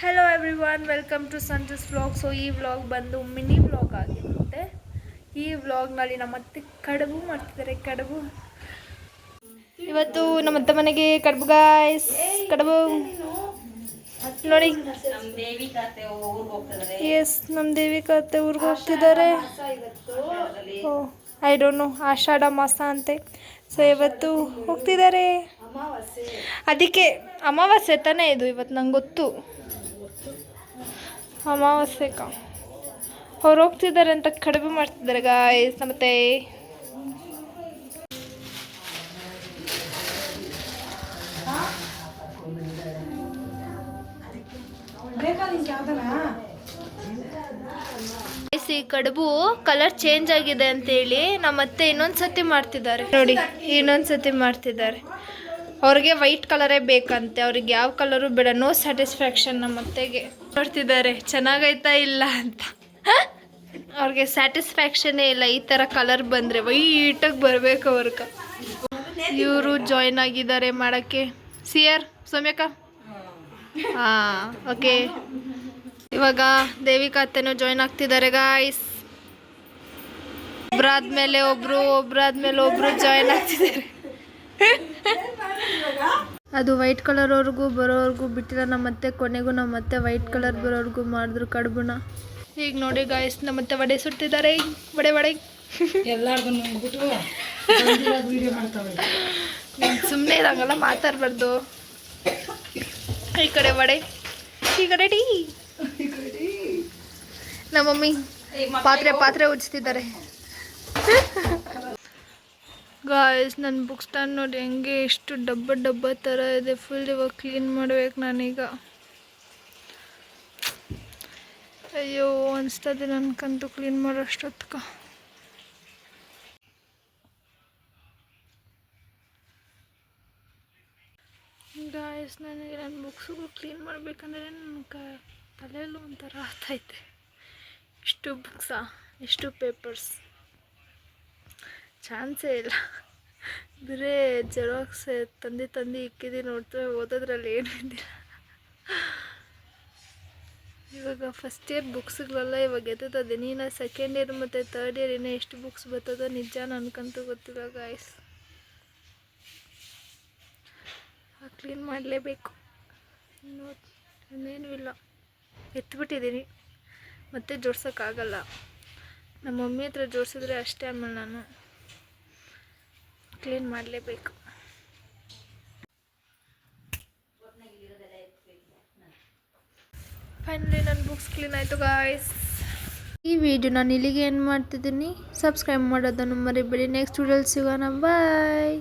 Hello everyone welcome to ಸಂಜಸ್ vlog so ಈ vlog ಬಂದು mini vlog ಆಗಿರುತ್ತೆ. ಈ ವ್ಲಾಗ್ನಲ್ಲಿ ನಮ್ಮ ಅತ್ತೆ ಕಡುಬು ಮಾಡ್ತಿದ್ದಾರೆ, ಕಡುಬು. ಇವತ್ತು ನಮ್ಮತ್ತ ಮನೆಗೆ ಕಡುಬು ಗಾಯ್ಸ್ ಕಡುಬು. ನೋಡಿ. ಎಸ್ ನಮ್ಮ ದೇವಿ ಅತ್ತೆ ಊರಿಗೆ ಹೋಗ್ತಿದ್ದಾರೆ. ಓ ಐ ಡೋಂಟ್ ನೋ ಆಷಾಢ ಮಾಸ ಅಂತೆ. ಸೊ ಇವತ್ತು ಹೋಗ್ತಿದ್ದಾರೆ. ಅದಕ್ಕೆ ಅಮಾವಾಸ್ಯೆ ತಾನೇ ಇದು, ಇವತ್ತು ನಂಗೆ ಗೊತ್ತು. ಅಮಾವಾಸ್ಯೆ ಕಾ. ಅವ್ರು ಹೋಗ್ತಿದ್ದಾರೆ ಅಂತ ಕಡಿಮೆ ಮಾಡ್ತಿದ್ದಾರೆ ಗಾಯ್ಸ್ ಮತ್ತೆ. ಈ ಕಡುಬು ಕಲರ್ ಚೇಂಜ್ ಆಗಿದೆ ಅಂತೇಳಿ ನಮ್ಮ ಅತ್ತೆ ಇನ್ನೊಂದ್ಸತಿ ಮಾಡ್ತಿದ್ದಾರೆ. ನೋಡಿ ಇನ್ನೊಂದ್ಸತಿ ಮಾಡ್ತಿದ್ದಾರೆ. ಅವ್ರಿಗೆ ವೈಟ್ ಕಲರೇ ಬೇಕಂತೆ. ಅವ್ರಿಗೆ ಯಾವ ಕಲರು ಬೇಡ. ನೋ ಸ್ಯಾಟಿಸ್ಫ್ಯಾಕ್ಷನ್ ನಮ್ಮ ಅತ್ತೆಗೆ. ನೋಡ್ತಿದ್ದಾರೆ. ಚೆನ್ನಾಗೈತಾ ಇಲ್ಲ ಅಂತ. ಅವ್ರಿಗೆ ಸ್ಯಾಟಿಸ್ಫ್ಯಾಕ್ಷನೇ ಇಲ್ಲ. ಈ ಥರ ಕಲರ್ ಬಂದರೆ ವೈಟಾಗಿ ಬರಬೇಕು ಅವ್ರಿಗೆ. ಇವರು ಜಾಯ್ನ್ ಆಗಿದ್ದಾರೆ ಮಾಡೋಕ್ಕೆ. ಸಿ ಆರ್ ಸೌಮ್ಯಕ ಹಾಂ ಓಕೆ ಇವಾಗ ದೇವಿಕಾ ಅತ್ತೆನೂ ಜಾಯ್ನ್ ಆಗ್ತಿದ್ದಾರೆ ಗಾಯ್ಸ್ ಒಬ್ರಾದ್ಮೇಲೆ ಒಬ್ರು ಒಬ್ರಾದ್ಮೇಲೆ ಒಬ್ರು ಜಾಯ್ನ್ ಆಗ್ತಿದ್ದಾರೆ. ಅದು ವೈಟ್ ಕಲರ್ ಅವ್ರಿಗೂ ಬರೋವರೆಗೂ ಬಿಟ್ಟಿಲ್ಲ ನಮ್ಮತ್ತೆ ಕೊನೆಗೂ ನಮ್ಮತ್ತೆ ವೈಟ್ ಕಲರ್ ಬರೋವರೆಗೂ ಮಾಡಿದ್ರು ಕಡುಬುನ. ಈಗ ನೋಡಿ ಗಾಯ್ಸ್ ನಮ್ಮತ್ತೆ ವಡೆ ಸುಟ್ಟಿದ್ದಾರೆ. ವಡೆ ವಡೆ. ಎಲ್ಲಾರ್ಗು ಸುಮ್ಮನೆ ಇರಂಗಲ್ಲ ಮಾತಾಡ್ಬಾರ್ದು. ಈ ಕಡೆ ವಡೆ. ಈ ಕಡೆ ಟೀ. ನಮ್ಮ ಮಮ್ಮಿ ಪಾತ್ರೆ ಪಾತ್ರೆ ಉಜ್ತಿದ್ದಾರೆ. ಗಾಯ್ಸ್ ನನ್ನ ಬುಕ್ ಸ್ಟ್ಯಾಂಡ್ ನೋಡಿ ಹೆಂಗೆ ಎಷ್ಟು ಡಬ್ಬ ಡಬ್ಬ ಥರ ಇದೆ. ಫುಲ್ ಇವಾಗ ಕ್ಲೀನ್ ಮಾಡ್ಬೇಕು ನಾನೀಗ. ಅಯ್ಯೋ, ಅನಿಸ್ತದೆ ನನಗಂತೂ ಕ್ಲೀನ್ ಮಾಡೋ ಅಷ್ಟೊತ್ಕ ಗಾಯಸ್ ನನಗೆ ನನ್ನ ಬುಕ್ಸ್ಗಳು ಕ್ಲೀನ್ ಮಾಡಬೇಕಂದ್ರೆ ನನ್ನ ಕ, ತಲೆಯಲ್ಲೂ ಒಂಥರ ಆಗ್ತೈತೆ ಇಷ್ಟು ಬುಕ್ಸಾ ಇಷ್ಟು ಪೇಪರ್ಸ್ ಚಾನ್ಸೇ ಇಲ್ಲ. ಬರೇ ಜೆರಾಕ್ಸ್ ತಂದು ತಂದು ಇಕ್ಕಿದ್ದು ನೋಡ್ತೇವೆ ಓದೋದ್ರಲ್ಲಿ ಏನೂ ಇದ್ದಿಲ್ಲ ಇವಾಗ ಫಸ್ಟ್ ಇಯರ್ ಬುಕ್ಸ್ಗಳೆಲ್ಲ ಇವಾಗ ಎತ್ತದ ನೀನು ಸೆಕೆಂಡ್ ಇಯರ್ ಮತ್ತು ತರ್ಡ್ ಇಯರ್ ಇನ್ನೂ ಎಷ್ಟು ಬುಕ್ಸ್ ಬರ್ತದೋ ನಿಜ ನನಗಂತೂ ಗೊತ್ತಿಲ್ಲ ಗಾಯ್ಸ್ ಕ್ಲೀನ್ ಮಾಡಲೇಬೇಕು. ಇನ್ನೇನೂ ಇಲ್ಲ. ಎತ್ಬಿಟ್ಟಿದ್ದೀನಿ. ಮತ್ತೆ ಜೋಡ್ಸೋಕ್ಕಾಗಲ್ಲ. ನಮ್ಮ ಮಮ್ಮಿ ಹತ್ರ ಜೋಡಿಸಿದ್ರೆ ಅಷ್ಟೇ ಆಮೇಲೆ ನಾನು. ಕ್ಲೀನ್ ಮಾಡಲೇಬೇಕು. ಫೈನಲಿ ನನ್ನ ಬುಕ್ಸ್ ಕ್ಲೀನ್ ಆಯಿತು ಗಾಯ್ಸ್ ಈ ವಿಡಿಯೋ ನಾನು ಇಲ್ಲಿಗೆ ಏನು ಮಾಡ್ತಿದ್ದೀನಿ. ಸಬ್ಸ್ಕ್ರೈಬ್ ಮಾಡೋದನ್ನು ಮರಿಬೇಡಿ. ನೆಕ್ಸ್ಟ್ ವಿಡಿಯೋಲಿ ಸಿಗೋಣ. ಬಾಯ್